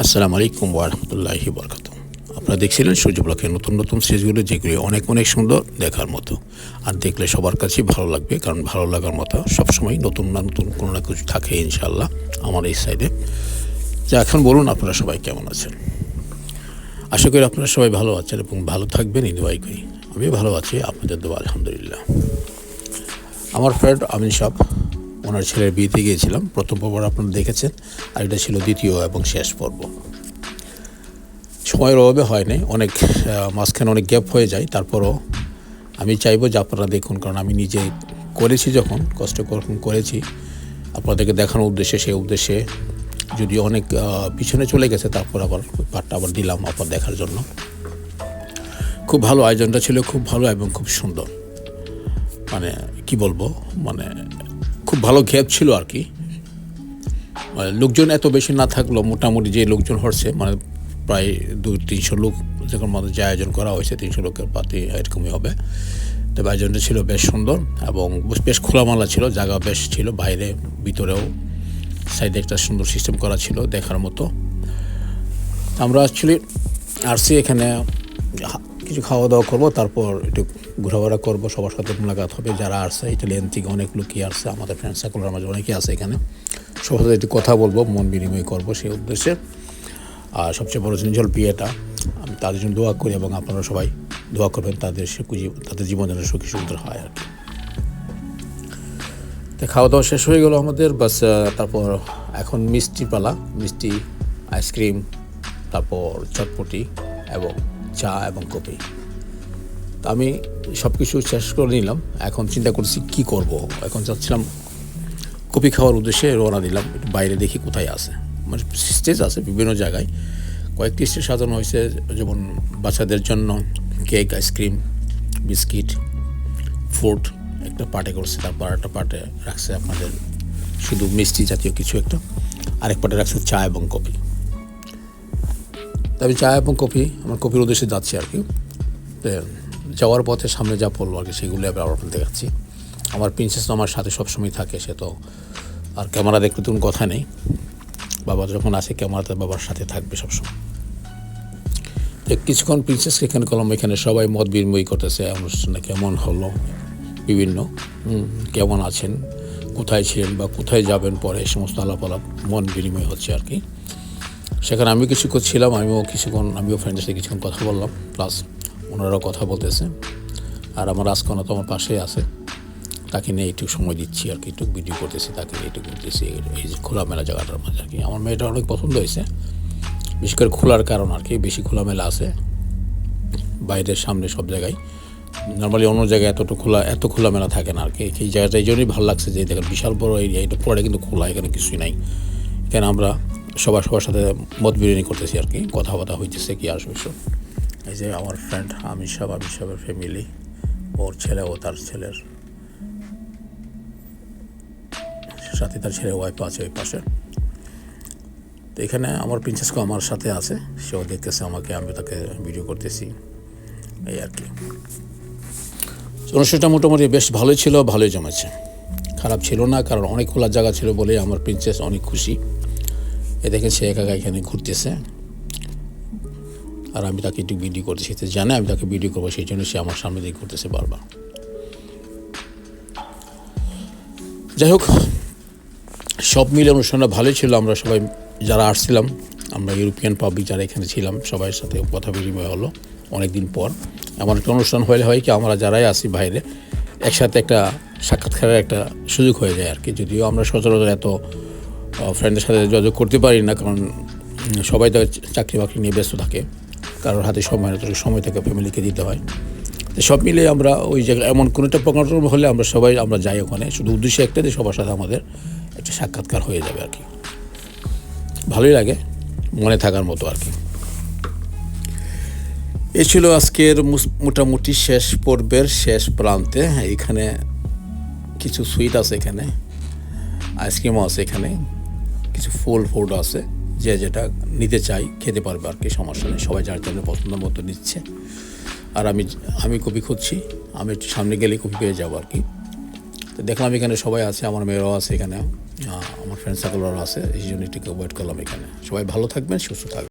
আসসালামু আলাইকুম ওয়ারহমতুল্লাহি বরকাত আপনারা দেখছিলেন সূর্য ব্লকের নতুন নতুন সিরিজগুলো, যেগুলি অনেক অনেক সুন্দর দেখার মতো। আর দেখলে সবার কাছেই ভালো লাগবে, কারণ ভালো লাগার মতো সবসময় নতুন না নতুন কোনো না কিছু থাকে ইনশাল্লাহ আমার এই সাইডে যা এখন বলুন, আপনারা সবাই কেমন আছেন? আশা করি আপনারা সবাই ভালো আছেন এবং ভালো থাকবেন, এই দোয়াই করি। আমি ভালো আছি, আপনাদের দোয়া আলহামদুলিল্লাহ। আমার ফ্রেন্ড আমিন সাহ ওনার ছেলের বিয়েতে গিয়েছিলাম। প্রথম পর্ব আপনারা দেখেছেন, আর এটা ছিল দ্বিতীয় এবং শেষ পর্ব। সময়ের অভাবে হয় নাই, অনেক মাঝখানে অনেক গ্যাপ হয়ে যায়, তারপরও আমি চাইব যে আপনারা দেখুন, কারণ আমি নিজে করেছি যখন, কষ্ট করেছি, আপনাদেরকে দেখানোর উদ্দেশ্যে, সেই উদ্দেশ্যে যদি অনেক পিছনে চলে গেছে, তারপর আবার পার্টটা আবার দিলাম আপনার দেখার জন্য। খুব ভালো আয়োজনটা ছিল, খুব ভালো এবং খুব সুন্দর। মানে কি বলব মানে ভালো গ্যাপ ছিল আর কি। মানে লোকজন এত বেশি না থাকলেও মোটামুটি যে লোকজন হচ্ছে মানে প্রায় দু তিনশো লোক যখন মতো যে আয়োজন করা হয়েছে, তিনশো লোকের পাতি এরকমই হবে। তবে আয়োজনটা ছিল বেশ সুন্দর এবং বেশ খোলামালা ছিল, জায়গা বেশ ছিল, বাইরে, ভিতরেও সাইডে একটা সুন্দর সিস্টেম করা ছিল দেখার মতো। আমরা অ্যাকচুয়ালি আসছি এখানে কিছু খাওয়া দাওয়া করব, তারপর একটু ঘোরাফেরা করব, সবার সাথে মোলাকাত হবে, যারা আসছে ইটালিয়ান থেকে অনেক লোকই আসছে, আমাদের ফ্রেন্ড সার্কুলের মাঝে অনেকেই আছে এখানে। সবার সাথে একটু কথা বলব, মন বিনিময় করব সেই উদ্দেশ্যে। আর সবচেয়ে বড় জিনিস হল বিয়েটা। আমি তাদের জন্য দোয়া করি এবং আপনারা সবাই দোয়া করবেন, তাদের তাদের জীবন যেন সুখী সুন্দর হয় আর কি। তো খাওয়া দাওয়া শেষ হয়ে গেলো আমাদের, বাস তারপর এখন মিষ্টি পালা, মিষ্টি আইসক্রিম তারপর চটপটি এবং চা এবং কফি। আমি সব কিছু শেষ করে নিলাম। এখন চিন্তা করছি কি করব। এখন চাচ্ছিলাম কপি খাওয়ার উদ্দেশ্যে রওনা দিলাম। বাইরে দেখি কোথায় আছে। মানে স্টেজ আছে বিভিন্ন জায়গায়। কয়েকটি স্টেজ সাজানো হয়েছে, যেমন বাচ্চাদের জন্য কেক, আইসক্রিম, বিস্কিট ফুড একটা পার্টে করছে তারপর একটা পার্টে রাখছে আপনাদের শুধু মিষ্টি জাতীয় কিছু একটা। আরেক পার্টে রাখছে চা এবং কফি। তবে চা এবং কফি, আমার কফির উদ্দেশ্যে যাচ্ছি আর কি। যাওয়ার পথে সামনে যা পড়ল আর কি, সেগুলো আবার আপনাদের দেখাচ্ছি। আমার প্রিন্সেস তো আমার সাথে সবসময় থাকে, সে তো আর ক্যামেরা দেখলে তো কোনো কথা নেই। বাবা যখন আসে ক্যামেরাতে বাবার সাথে থাকবে সবসময়। কিছুক্ষণ প্রিন্সেস এখানে কলম এখানে সবাই মত বিনিময় করতেছে অনুষ্ঠানে কেমন হলো, বিভিন্ন কেমন আছেন, কোথায় ছিলেন বা কোথায় যাবেন পরে, এই সমস্ত আলাপ আলাপ, মন বিনিময় হচ্ছে আর কি। সেখানে আমি কিছুক্ষণ ছিলাম, আমিও কিছুক্ষণ, আমিও ফ্রেন্ডের সাথে কিছুক্ষণ কথা বললাম প্লাস ওনারাও কথা বলতেছে। আর আমার আজকনা তো আমার পাশেই আছে। তাকে নিয়ে একটু সময় দিচ্ছি আর কি, একটু ভিডিও করতেছি, তাকে নিয়ে একটু ঘুরতেছি, এই যে খোলামেলা জায়গাটার মাঝে আর কি। আমার মেয়েটা অনেক পছন্দ হয়েছে। বিশেষ করে খোলার কারণ আর কি, বেশি খোলামেলা আছে। বাইরের সামনে সব জায়গায়। নর্মালি অন্য জায়গায় এতটা খোলা, এত খোলামেলা থাকে না আর কি। এই জায়গাটা এই জন্যই ভালো লাগছে যে দেখেন বিশাল বড় এরিয়া এটা পুরোটা কিন্তু খোলা, এখানে কিছুই নাই। এখানে আমরা সবার সবার সাথে মত বিরিয়ানি করতেছি আর কি, কথাবার্তা হইতেছে কি আসবে সব। এই যে আমার ফ্রেন্ড আমির সাহেব আমির সাহেবের ফ্যামিলি ওর ছেলে ও তার ছেলের। সাথে তার ছেলে ওয়াইফ আছে ওই পাশে। তো এখানে আমার প্রিন্সেসকো আমার সাথে আছে। সেও দেখতেছে আমাকে আমি তাকে ভিডিও করতেছি। এই আর কি। অনুষ্ঠানটা মোটামুটি বেশ ভালোই ছিল, ভালোই জমেছে। খারাপ ছিল না, কারণ অনেক খোলা জায়গা ছিল বলে আমার প্রিন্সেস অনেক খুশি। এ দেখে সে একা এখানে ঘুরতেছে। আর আমি তাকে একটু ভিডিও করতেছি সে জানে, আমি তাকে ভিডিও করব, সেই জন্য সে আমার সামনে দিয়ে করতেছে বারবার। যাই হোক, সব মিলে অনুষ্ঠানটা ভালোই ছিল, আমরা সবাই যারা আসছিলাম, আমরা ইউরোপিয়ান পাবলিক যারা এখানে ছিলাম সবার সাথে কথা বিনিময় হলো অনেক দিন পর। এমন একটা অনুষ্ঠান হলে হয় কি, আমরা যারাই আসি বাইরে, একসাথে একটা সাক্ষাৎকারের একটা সুযোগ হয়ে যায় আর কি। যদিও আমরা সচরাচর এত ফ্রেন্ডের সাথে যোগাযোগ করতে পারি না, কারণ সবাই তো চাকরি বাকরি নিয়ে ব্যস্ত থাকে। কারোর হাতে সময় তো সময় থেকে ফ্যামিলিকে দিতে হয়। তো সব মিলে আমরা ওই জায়গায় এমন কোনো একটা প্রোগ্রাম হলে আমরা সবাই, আমরা যাই ওখানে। শুধু উদ্দেশ্য একটা যে সবার সাথে আমাদের একটা সাক্ষাৎকার হয়ে যাবে আর কি। ভালোই লাগে মনে থাকার মতো আর কি। এ ছিল আজকের মোটামুটি শেষ পর্বের শেষ প্রান্তে। এখানে কিছু সুইট আছে এখানে। আইসক্রিমও আছে এখানে। কিছু ফুল ফুড আছে। যে যেটা নিতে চাই, খেতে পারবে আর কি, সমস্যা নেই। সবাই যার জন্য পছন্দ মতো নিচ্ছে। আর আমি আমি কপি খুঁজছি, আমি একটু সামনে গেলে কপি পেয়ে যাব আর কি। তো দেখলাম এখানে সবাই আছে, আমার মেয়েরাও আছে এখানে। আমার ফ্রেন্ড সার্কেলরাও আছে, এই জন্য একটু ওয়েট করলাম এখানে। সবাই ভালো থাকবেন, সুস্থ থাকবেন।